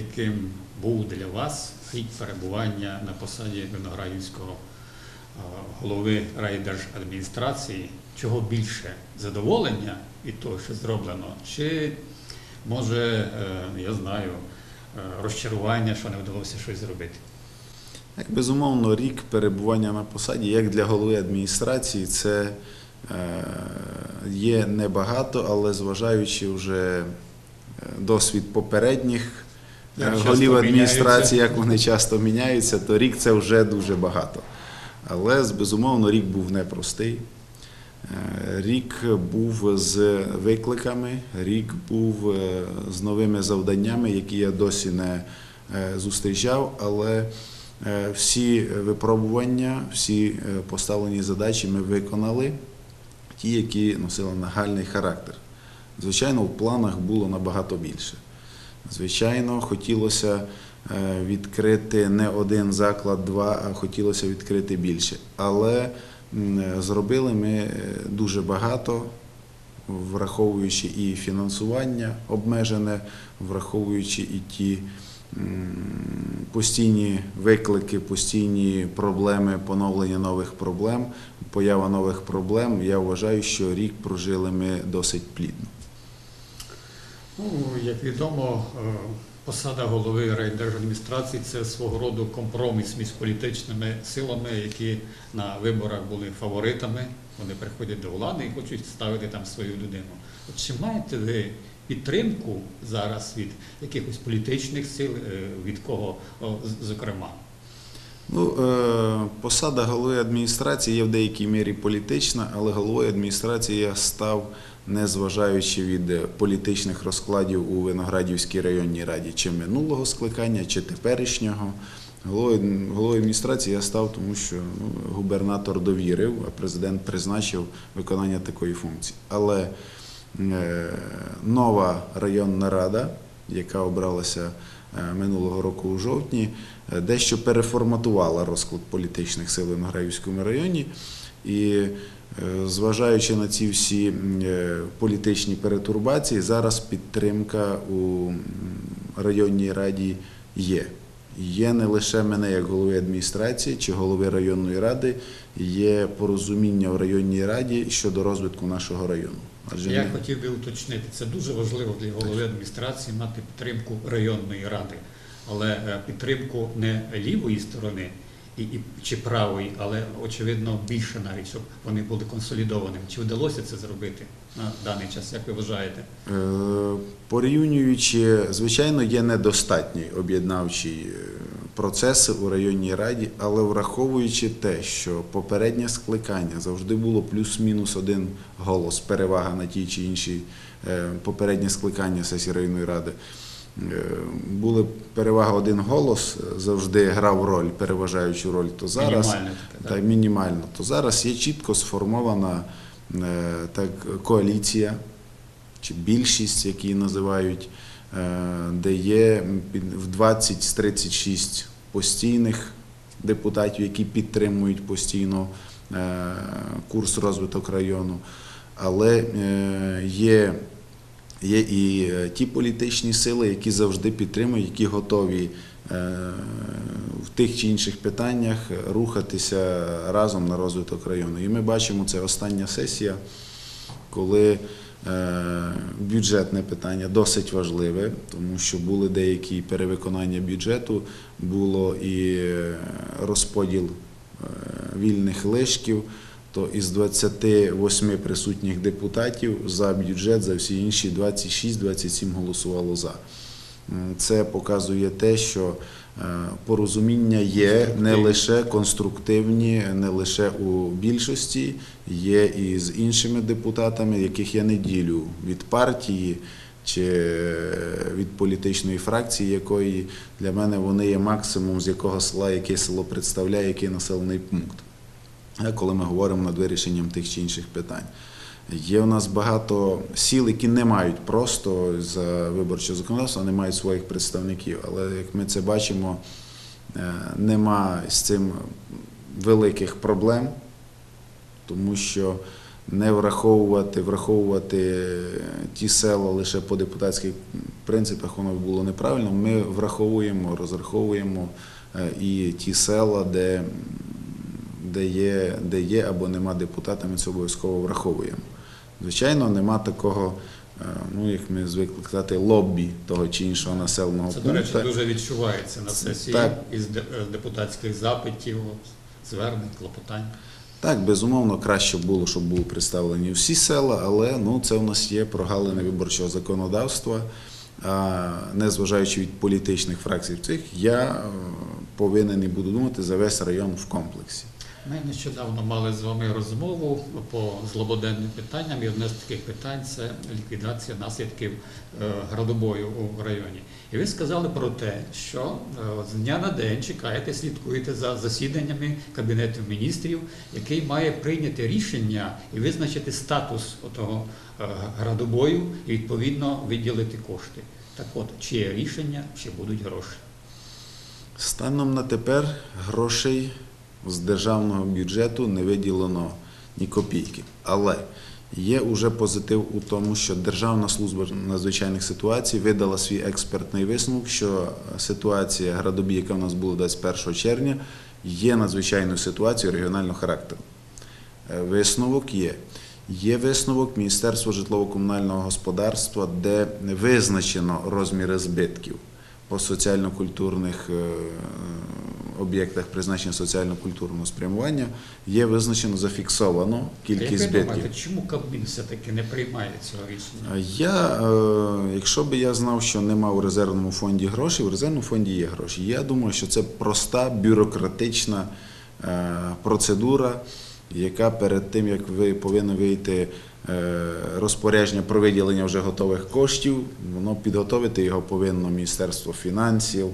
яким був для вас рік перебування на посаді Виноградівського голови райдержадміністрації? Чого більше задоволення від того, що зроблено, чи може, е, я знаю, е, розчарування, що не вдалося щось зробити? Так, безумовно, рік перебування на посаді, як для голови адміністрації, це е, є небагато, але зважаючи вже досвід попередніх Як голів адміністрації, як вони часто міняються, то рік це вже дуже багато. Але безумовно рік був непростий. Е, Рік був з викликами, рік був е, з новими завданнями, які я досі не е, зустрічав, але всі випробування, всі поставлені задачі ми виконали, ті, які носили нагальний характер. Звичайно, в планах було набагато більше. Звичайно, хотілося е, відкрити не один заклад, два, а хотілося відкрити більше. Але зробили ми е, дуже багато, враховуючи і фінансування обмежене, враховуючи і ті постійні виклики, постійні проблеми, поновлення нових проблем, поява нових проблем. Я вважаю, що рік прожили ми досить плідно. Ну, як відомо, е, посада голови райдержадміністрації це свого роду компроміс між політичними силами, які на виборах були фаворитами. Вони приходять до влади і хочуть ставити там свою людину. От чи маєте ви підтримку зараз від якихось політичних сил, е, від кого зокрема? Ну, е, посада голови адміністрації є в деякій мірі політична, але головою адміністрації я став, незважаючи від політичних розкладів у Виноградівській районній раді, чи минулого скликання, чи теперішнього. Головою, адміністрації я став, тому що ну, губернатор довірив, а президент призначив виконання такої функції. Але е, нова районна рада, яка обралася е, минулого року у жовтні, е, дещо переформатувала розклад політичних сил в Виноградівському районі. І е, зважаючи на ці всі е, політичні перетурбації, зараз підтримка у районній раді є. Є не лише мене як голови адміністрації чи голови районної ради, є порозуміння в районній раді щодо розвитку нашого району. Адже Я ми- хотів би уточнити, це дуже важливо для голови адміністрації мати підтримку районної ради, але е, підтримку не лівої сторони і, і, чи правої, але очевидно більше навіть, щоб вони були консолідованими. Чи вдалося це зробити на даний час, як ви вважаєте? Е, Порівнюючи, звичайно, є недостатні об'єднавчі е, процеси у районній раді, але враховуючи те, що попереднє скликання завжди було плюс-мінус один голос, перевага на ті чи інші е, попереднє скликання сесії районної ради. Е, Були перевага один голос, е, завжди грав роль, переважаючу роль, то зараз. Мінімальне таке, та мінімально, то зараз є чітко сформована е, так, коаліція чи більшість, які її називають, де є в 20 з 36 постійних депутатів, які підтримують постійно курс розвиток району. Але є, є і е, ті політичні сили, які завжди підтримують, які готові е, в тих чи інших питаннях рухатися разом на розвиток району. І ми бачимо, це остання сесія, коли е, бюджетне питання досить важливе, тому що були деякі перевиконання бюджету, було і розподіл вільних лишків. То із 28 присутніх депутатів за бюджет, за всі інші 26-27 голосувало за. Це показує те, що е, порозуміння є не лише конструктивні, не лише у більшості, є і з іншими депутатами, яких я не ділю від партії чи е, від політичної фракції, якої для мене вони є максимум, з якого села, яке село представляє, який населений пункт. Коли ми говоримо над вирішенням тих чи інших питань. Є у нас багато сіл, які не мають просто за виборче законодавство, не мають своїх представників. Але як ми це бачимо, е, нема з цим великих проблем, тому що не враховувати, враховувати ті села лише по депутатських принципах, воно було неправильно. Ми враховуємо, розраховуємо е, і ті села, де, де, є, де є або нема депутата, ми це обов'язково враховуємо. Звичайно, нема такого, е, ну як ми звикли казати, лоббі того чи іншого населеного Це, до речі, дуже відчувається на сесії Так. із е, депутатських запитів, звернень, клопотань. Так, безумовно, краще було, щоб були представлені всі села, але ну, це в нас є прогалини виборчого законодавства. А незважаючи від політичних фракцій цих, я е, повинен і буду думати за весь район в комплексі. Ми нещодавно мали з вами розмову по злободенним питанням, і одне з таких питань це ліквідація наслідків е, градобою у районі. І ви сказали про те, що е, з дня на день чекаєте, слідкуєте за засіданнями Кабінету міністрів, який має прийняти рішення і визначити статус того градобою і відповідно виділити кошти. Так от, чи є рішення, чи будуть гроші. Станом на тепер грошей з державного бюджету не виділено ні копійки. Але є уже позитив у тому, що Державна служба надзвичайних ситуацій видала свій експертний висновок, що ситуація градобій, яка в нас була 21 червня, є надзвичайною ситуацією регіонального характеру. Е, Висновок є. Є висновок Міністерства житлово-комунального господарства, де визначено розміри збитків по соціально-культурних е, об'єктах призначення соціально-культурного спрямування. Є визначено, зафіксовано кількість збитків. чому Кабмін все-таки не приймає цього рішення? Я, е, якщо би я знав, що нема у резервному фонді грошей, в резервному фонді є гроші. Я думаю, що це проста бюрократична е, процедура, яка перед тим, як ви повинні вийти е, розпорядження про виділення вже готових коштів, воно підготовити його повинно Міністерство фінансів.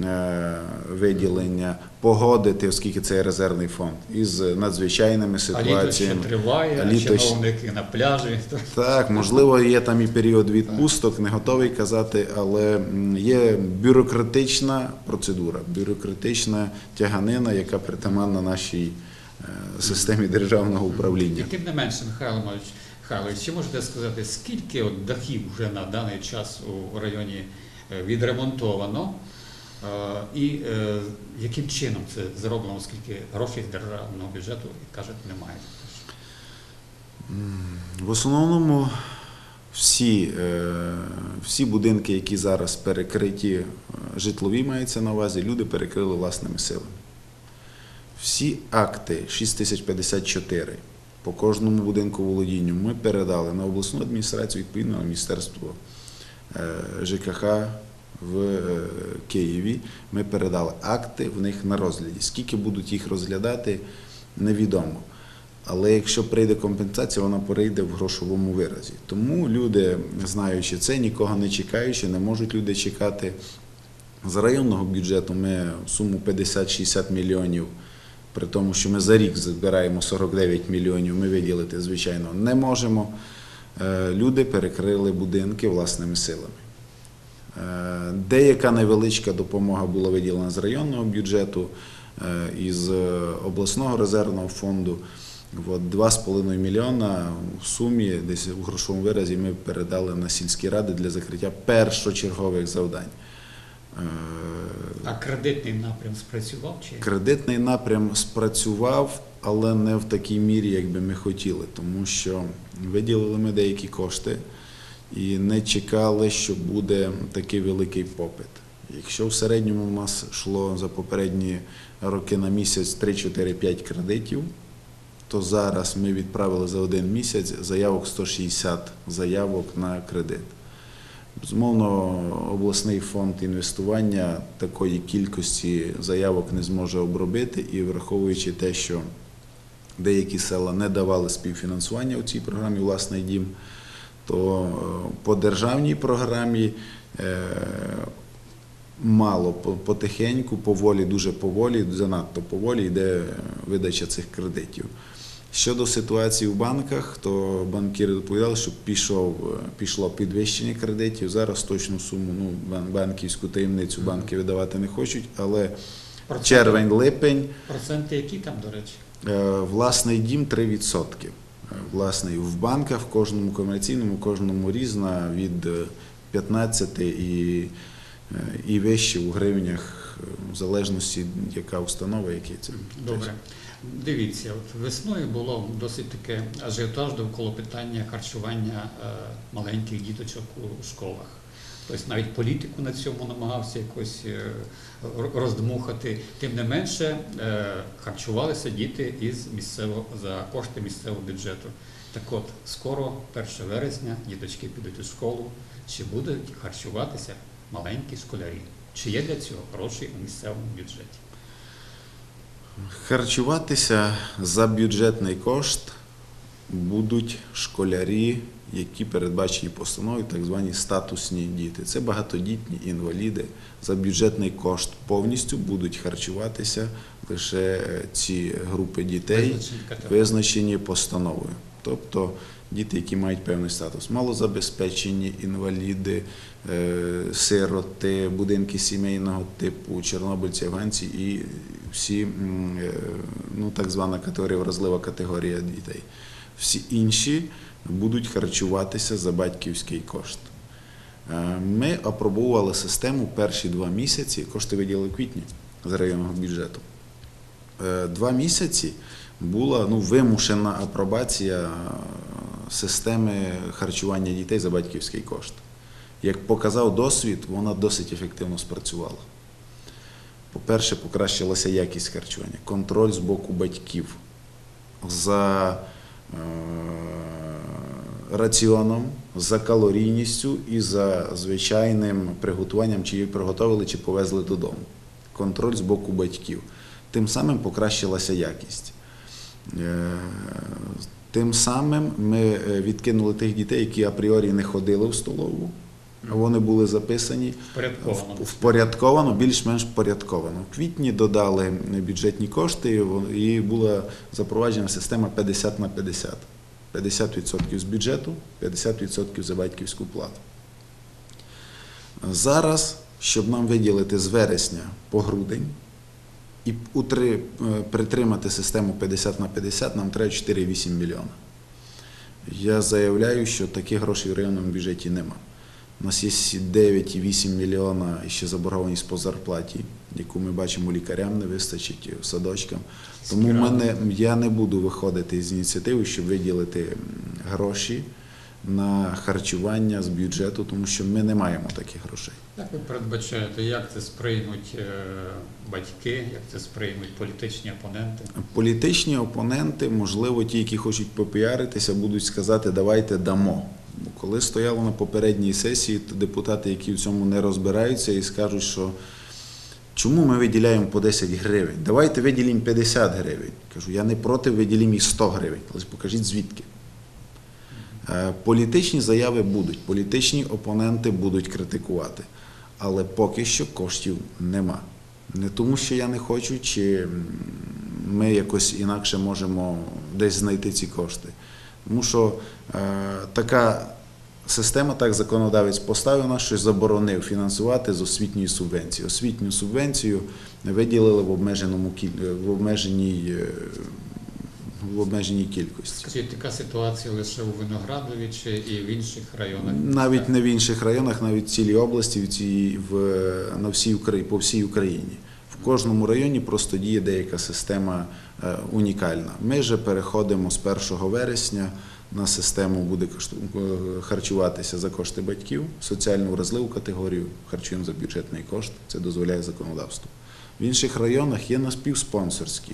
е, Виділення погодити, оскільки це є резервний фонд, із надзвичайними А літо ще ситуаціями. триває, А літо чиновники на пляжі. Так, можливо, є там і період відпусток, не готовий казати, але є бюрократична процедура, бюрократична тяганина, яка притаманна нашій е, системі державного І управління. тим не менше, Михайло Михайлович, Михайлович, чи можете сказати, скільки от дахів вже на даний час у районі е, відремонтовано? е, І е, яким чином це зроблено, оскільки грошей державного бюджету, кажуть, немає. В основному всі, всі будинки, які зараз перекриті, житлові мається на увазі, люди перекрили власними силами. Всі акти 6054 по кожному будинку володінню ми передали на обласну адміністрацію, відповідно на Міністерство е, ЖКХ в е, Києві. Ми передали акти в них на розгляді. Скільки будуть їх розглядати, невідомо. Але якщо прийде компенсація, вона прийде в грошовому виразі. Тому люди, знаючи це, нікого не чекаючи, не можуть люди чекати. З районного бюджету ми суму 50-60 мільйонів, при тому, що ми за рік збираємо 49 мільйонів, ми виділити, звичайно, не можемо. Е, Люди перекрили будинки власними силами. Е, Деяка невеличка допомога була виділена з районного бюджету, е, із обласного резервного фонду. 2,5 мільйона в сумі, десь у грошовому виразі, ми передали на сільські ради для закриття першочергових завдань. А кредитний напрям спрацював чи Кредитний напрям спрацював, але не в такій мірі, як би ми хотіли, тому що виділили ми деякі кошти і не чекали, що буде такий великий попит. Якщо в середньому у нас йшло за попередні роки на місяць 3-4-5 кредитів, то зараз ми відправили за один місяць заявок 160 заявок на кредит. Безумовно, обласний фонд інвестування такої кількості заявок не зможе обробити, і враховуючи те, що деякі села не давали співфінансування у цій програмі Власний дім, то е, по державній програмі е, мало потихеньку, поволі, дуже поволі, занадто поволі йде видача цих кредитів. Щодо ситуації в банках, то банкіри доповідали, що пішов, е, пішло підвищення кредитів. Зараз точну суму, ну, банківську таємницю банки видавати не хочуть, але червень-липень проценти які там, до речі? Е, Власний дім 3%. власне, в банках, в кожному комерційному, в кожному різна від е, 15 і, е, і вище у гривнях, е, в залежності, яка установа, який це. Добре. Дивіться, от весною було досить таке ажіотаж довкола питання харчування е, маленьких діточок у школах. Тобто навіть політику на цьому намагався якось е, роздмухати. Тим не менше, е, харчувалися діти із місцевого за кошти місцевого бюджету. Так от, скоро, 1 вересня, діточки підуть у школу. Чи будуть харчуватися маленькі школярі? Чи є для цього гроші у місцевому бюджеті? Харчуватися за бюджетний кошт будуть школярі, які передбачені постановою, так звані статусні діти. Це багатодітні інваліди. За бюджетний кошт повністю будуть харчуватися лише е, ці групи дітей, визначені постановою. Тобто діти, які мають певний статус, малозабезпечені інваліди, е, сироти, будинки сімейного типу, чорнобильці, афганці і всі е, ну, так звана категорія, вразлива категорія дітей. Всі інші будуть харчуватися за батьківський кошт. Е, Ми опробували систему перші два місяці, кошти виділили в квітні з районного бюджету. Два місяці була ну, вимушена апробація системи харчування дітей за батьківський кошт. Як показав досвід, вона досить ефективно спрацювала. По-перше, покращилася якість харчування, контроль з боку батьків за е, раціоном, за калорійністю і за звичайним приготуванням, чи її приготували, чи повезли додому. Контроль з боку батьків. Тим самим покращилася якість. Тим самим ми е, відкинули тих дітей, які апріорі не ходили в столову, а вони були записані Впорядковано. впорядковано, більш-менш впорядковано. В квітні додали бюджетні кошти і була запроваджена система 50 на 50. 50% з бюджету, 50% за батьківську плату. Зараз, щоб нам виділити з вересня по грудень і утри- е, притримати систему 50 на 50, нам треба 4,8 мільйона. Я заявляю, що таких грошей в районному бюджеті нема. У нас є 9,8 мільйона ще заборгованість по зарплаті, яку ми бачимо лікарям, не вистачить садочкам. Тому мене, я не буду виходити з ініціативи, щоб виділити гроші на харчування з бюджету, тому що ми не маємо таких грошей. Як ви передбачаєте, як це сприймуть е, батьки, як це сприймуть політичні опоненти? Політичні опоненти, можливо, ті, які хочуть попіаритися, будуть сказати, давайте дамо. Коли стояло на попередній сесії, то депутати, які в цьому не розбираються, і скажуть, що чому ми виділяємо по 10 гривень? Давайте виділимо 50 гривень. Кажу, я не проти, виділимо і 100 гривень. Але покажіть звідки. Е, Політичні заяви будуть, політичні опоненти будуть критикувати, але поки що коштів нема. Не тому, що я не хочу, чи ми якось інакше можемо десь знайти ці кошти. Тому що е, така система, так законодавець поставив нас, що заборонив фінансувати з освітньої субвенції. Освітню субвенцію виділили в обмеженому в обмеженій, е, в обмеженій кількості. Скажіть, така ситуація лише у Виноградові чи і в інших районах? Навіть не в інших районах, навіть в цілій області, в цій, в, на всій Україні, по всій Україні. В кожному районі просто діє деяка система е, унікальна. Ми же переходимо з 1 вересня на систему буде е, харчуватися за кошти батьків, соціально вразливу категорію харчуємо за бюджетний кошт, це дозволяє законодавство. В інших районах є напівспонсорські.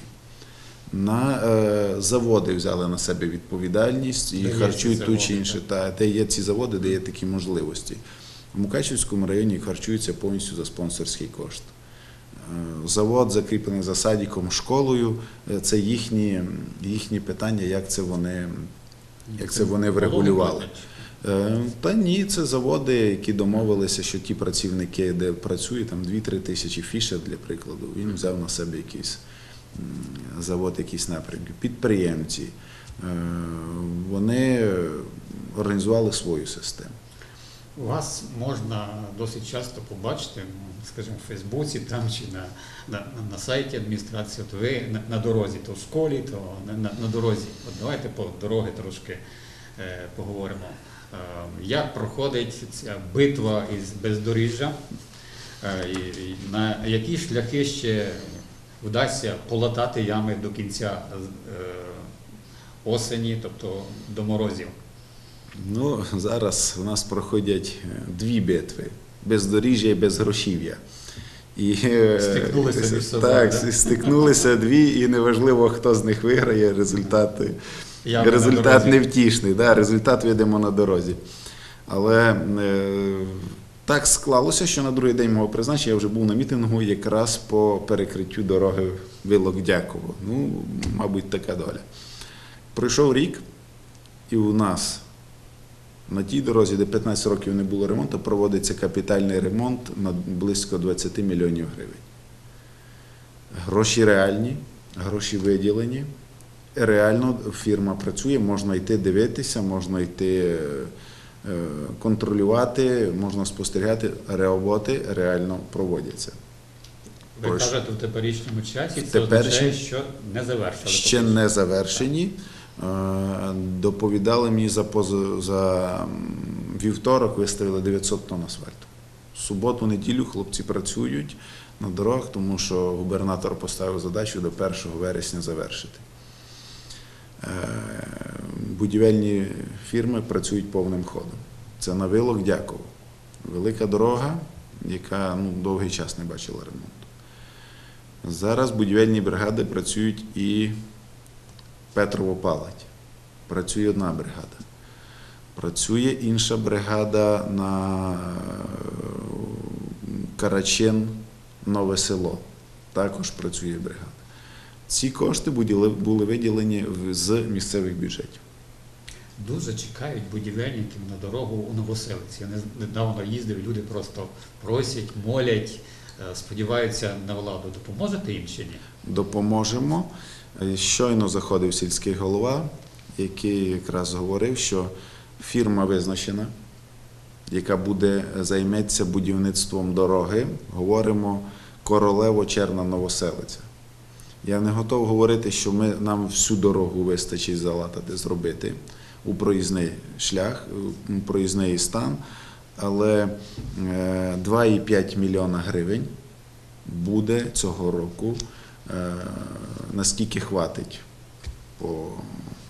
На е, заводи взяли на себе відповідальність і Де харчують ту чи іншу. Та де є ці заводи, де є такі можливості. В Мукачівському районі харчуються повністю за спонсорський кошт. Е, Завод закріплений за садиком, школою. е, Це їхні, їхні питання, як це вони. як це вони врегулювали. Та ні, це заводи, які домовилися, що ті працівники, де працює там 2-3 тисячі фішер, для прикладу, він взяв на себе якийсь завод, якісь напрямки. Підприємці. е, Вони організували свою систему. Вас можна досить часто побачити, скажімо, в Фейсбуці там чи на, на, на сайті адміністрації. От ви на, на дорозі, то в школі, то на, на, на дорозі. От давайте по дороги трошки е, поговоримо. Е, як проходить ця битва із бездоріжжя? Е, і на які шляхи ще вдасться полатати ями до кінця е, осені, тобто до морозів? Ну, зараз у нас проходять е, дві битви: бездоріжжя і безгрошів'я. І, е, Стикнулися між Так, да? стикнулися дві, і неважливо, хто з них виграє, результат, Ями результат невтішний. Да, результат видимо на дорозі. Але так склалося, що на другий день мого призначення я вже був на мітингу якраз по перекриттю дороги Вилок Дяково. Ну, мабуть, така доля. Пройшов рік, і у нас на тій дорозі, де 15 років не було ремонту, проводиться капітальний ремонт на близько 20 мільйонів гривень. Гроші реальні, гроші виділені. Реально фірма працює, можна йти дивитися, можна йти е, контролювати, можна спостерігати. Роботи реально проводяться. Ви Ось. кажете в теперішньому часі, це означає, що не завершили. Ще не завершені. Е, Доповідали мені за, поз- за вівторок виставили 900 тонн асфальту. В суботу, неділю хлопці працюють на дорогах, тому що губернатор поставив задачу до 1 вересня завершити. Будівельні фірми працюють повним ходом. Це на вилок Дяково. Велика дорога, яка ну, довгий час не бачила ремонту. Зараз будівельні бригади працюють і Петрово палать. Працює одна бригада. Працює інша бригада на е, Карачен, Нове село. Також працює бригада. Ці кошти були виділені з місцевих бюджетів. Дуже чекають будівельників на дорогу у Новоселиці. Я недавно їздив, люди просто просять, молять, е, сподіваються на владу. Допоможете їм чи ні? допоможемо. Е, Щойно заходив сільський голова, який якраз говорив, що фірма визначена, яка буде займеться будівництвом дороги. Говоримо Королево Черна Новоселиця. Я не готов говорити, що ми, нам всю дорогу вистачить залатати, зробити у проїзний шлях, у проїзний стан, але е, 2,5 мільйона гривень буде цього року, е, наскільки хватить по,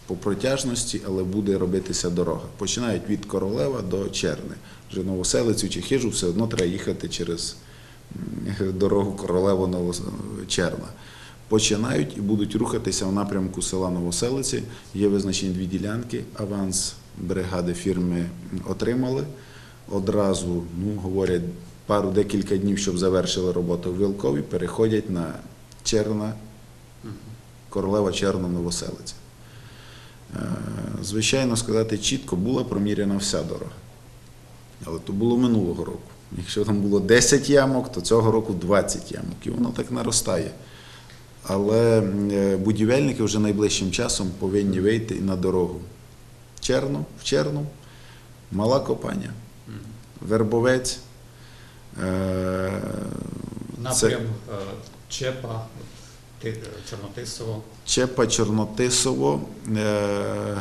по протяжності, але буде робитися дорога. Починають від Королева до Черни. Вже Новоселицю чи хижу все одно треба їхати через дорогу Королево Черна. Починають і будуть рухатися в напрямку села Новоселиці. Є визначені дві ділянки. Аванс бригади фірми отримали. Одразу, ну, говорять, пару декілька днів, щоб завершили роботу в Вилкові, переходять на Черна, Королева Черна Новоселиця. Е, Звичайно, сказати чітко, була проміряна вся дорога. Але то було минулого року. Якщо там було 10 ямок, то цього року 20 ямок. І воно так наростає. Але е, будівельники вже найближчим часом повинні вийти і на дорогу. Черну, в Черну, Мала Копаня, Вербовець. е, Напрям е, Чепа, Чорнотисово. Чепа Чорнотисово.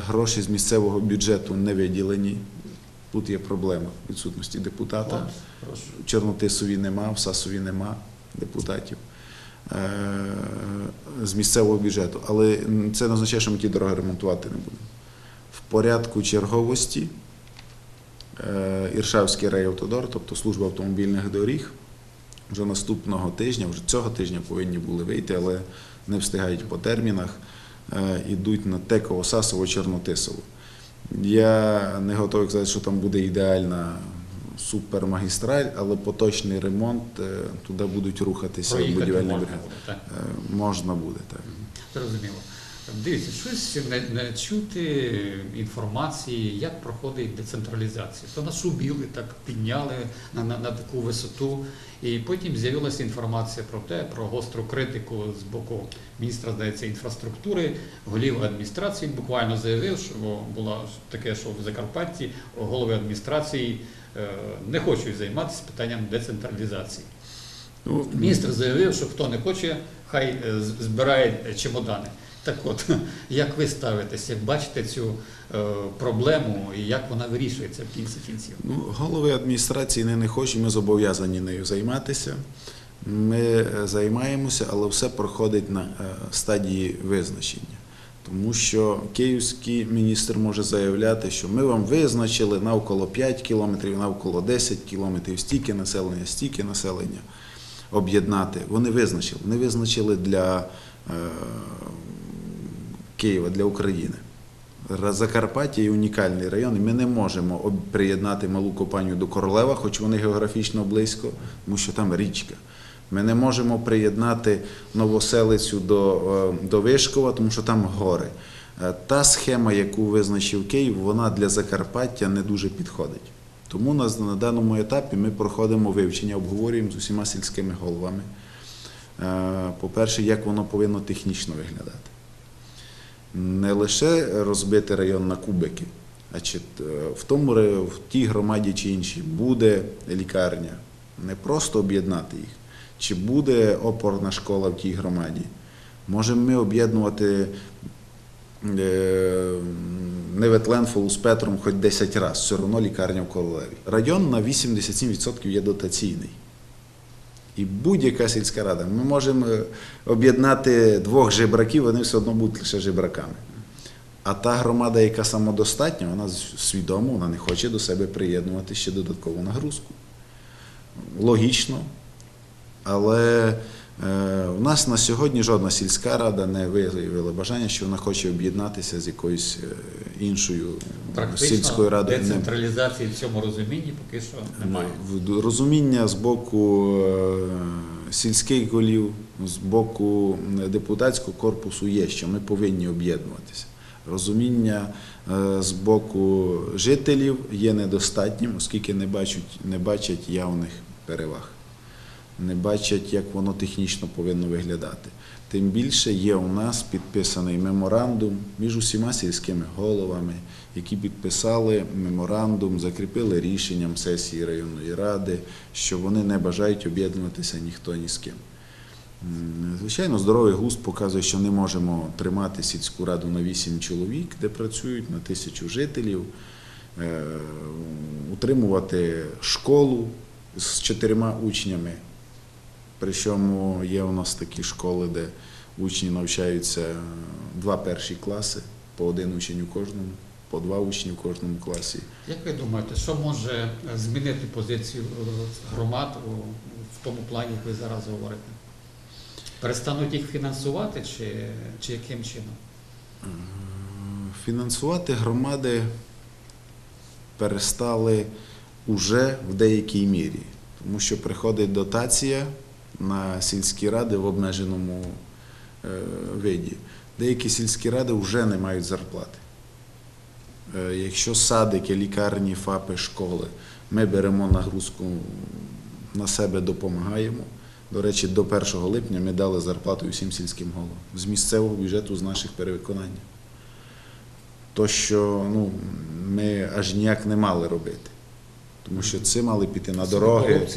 Гроші з місцевого бюджету не виділені. Тут є проблема відсутності депутата. Чорнотисові нема, в Сасові нема депутатів з місцевого бюджету. Але це не означає, що ми ті дороги ремонтувати не будемо. В порядку черговості е, Іршавський райавтодор, тобто служба автомобільних доріг, вже наступного тижня, вже цього тижня повинні були вийти, але не встигають по термінах. е, Ідуть на Теково, Сасово, Чорнотисово. Я не готовий сказати, що там буде ідеальна супермагістраль, але поточний ремонт е, туди будуть рухатися Проїхати будівельні можна бригади. буде, так? Е, Можна буде так. Зрозуміло. Дивіться, щось не, не чути інформації, як проходить децентралізація. То нас убіли, так підняли на, на, на таку висоту. І потім з'явилася інформація про те, про гостру критику з боку міністра, здається, інфраструктури, голів адміністрації. Буквально заявив, що було таке, що в Закарпатті голови адміністрації не хочуть займатися питанням децентралізації. Ну, Міністр заявив, що хто не хоче, хай е, збирає е, чемодани. Так от, як ви ставитесь, як бачите цю е, проблему і як вона вирішується в кінці кінців? Ну, голови адміністрації не, не хочуть, ми зобов'язані нею займатися. Ми е, займаємося, але все проходить на е, стадії визначення. Тому що київський міністр може заявляти, що ми вам визначили навколо 5 кілометрів, навколо 10 кілометрів, стільки населення, стільки населення об'єднати. Вони визначили. Вони визначили для е, Києва, для України. Закарпаття є унікальний район, і ми не можемо приєднати малу компанію до Королева, хоч вони географічно близько, тому що там річка. Ми не можемо приєднати Новоселицю до, е, до Вишкова, тому що там гори. Е, Та схема, яку визначив Київ, вона для Закарпаття не дуже підходить. Тому на, на даному етапі ми проходимо вивчення, обговорюємо з усіма сільськими головами. Е, По-перше, як воно повинно технічно виглядати не лише розбити район на кубики, а чи в тому в тій громаді чи іншій буде лікарня, не просто об'єднати їх, чи буде опорна школа в тій громаді. Можемо ми об'єднувати е, Неветленфолу з Петром хоч 10 разів, все одно лікарня в Королеві. Район на 87% є дотаційний. І будь-яка сільська рада. Ми можемо е, об'єднати двох жебраків, вони все одно будуть лише жебраками. А та громада, яка самодостатня, вона свідомо, вона не хоче до себе приєднувати ще додаткову нагрузку. Логічно. Але е, у нас на сьогодні жодна сільська рада не виявила бажання, що вона хоче об'єднатися з якоюсь е, іншою Практично сільською радою. Децентралізації в цьому розумінні поки що немає. в- Розуміння з боку е, сільських голів, з боку депутатського корпусу є, що ми повинні об'єднуватися. Розуміння з боку жителів є недостатнім, оскільки не бачать, не бачать явних переваг, не бачать, як воно технічно повинно виглядати. Тим більше є у нас підписаний меморандум між усіма сільськими головами, які підписали меморандум, закріпили рішенням сесії районної ради, що вони не бажають об'єднуватися ніхто ні з ким. Звичайно, здоровий глузд показує, що не можемо тримати сільську раду на 8 чоловік, де працюють на тисячу жителів, е, утримувати школу з чотирма учнями. Причому є у нас такі школи, де учні навчаються е, два перші класи, по один учень у кожному, по два учні в кожному класі. Як ви думаєте, що може е, змінити позицію е, громад в тому плані, як ви зараз говорите? Перестануть їх фінансувати чи, чи яким чином? Фінансувати громади перестали уже в деякій мірі, тому що приходить дотація на сільські ради в обмеженому е, виді. Деякі сільські ради вже не мають зарплати. Е, Якщо садики, лікарні, ФАПи, школи, ми беремо нагрузку на себе, допомагаємо. До речі, до 1 липня ми дали зарплату всім сільським головам з місцевого бюджету з наших перевиконань. То, що ну, ми аж ніяк не мали робити. Тому що це мали піти на дороги.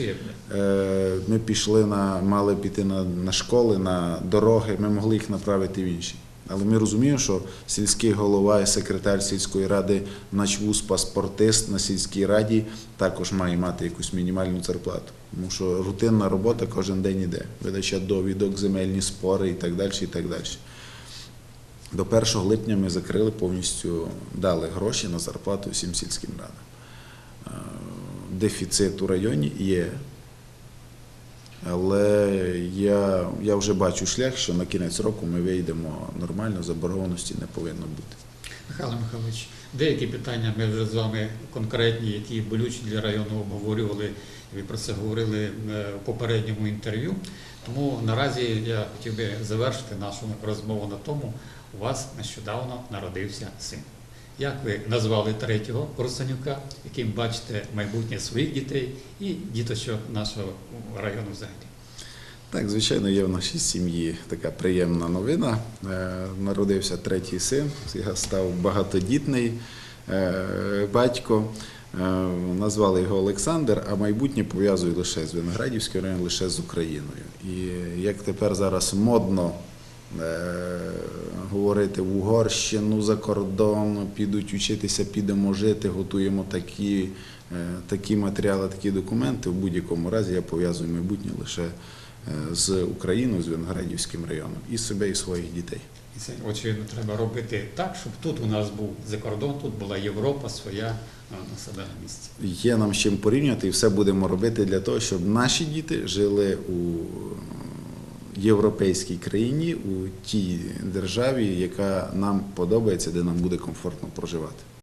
Е, Ми пішли на, мали піти на, на школи, на дороги, ми могли їх направити в інші. Але ми розуміємо, що сільський голова і секретар сільської ради, начвуз паспортист на сільській раді також має мати якусь мінімальну зарплату. Тому що рутинна робота кожен день іде. Видача довідок, земельні спори і так далі. І так далі. До 1 липня ми закрили повністю, дали гроші на зарплату всім сільським радам. Дефіцит у районі є. Але я, я вже бачу шлях, що на кінець року ми вийдемо нормально, заборгованості не повинно бути. Михайло Михайлович, деякі питання ми вже з вами конкретні, які болючі для району обговорювали. Ви про це говорили е, в попередньому інтерв'ю. Тому наразі я хотів би завершити нашу розмову на тому, у вас нещодавно народився син. Як ви назвали третього Русанюка, яким бачите майбутнє своїх дітей і діточок нашого району взагалі? Так, звичайно, є в нашій сім'ї така приємна новина. Е, Народився третій син, я став багатодітний е, батько. Е, Назвали його Олександр, а майбутнє пов'язую лише з Виноградівським районом, лише з Україною. І як тепер зараз модно говорити в Угорщину за кордон, підуть вчитися, підемо жити, готуємо такі, е, такі матеріали, такі документи. В будь-якому разі я пов'язую майбутнє лише е, з Україною, з Виноградівським районом, і себе, і своїх дітей. Це очевидно треба робити так, щоб тут у нас був закордон, тут була Європа своя е, на себе місці. Є нам з чим порівняти, і все будемо робити для того, щоб наші діти жили у європейській країні, у тій державі, яка нам подобається, де нам буде комфортно проживати.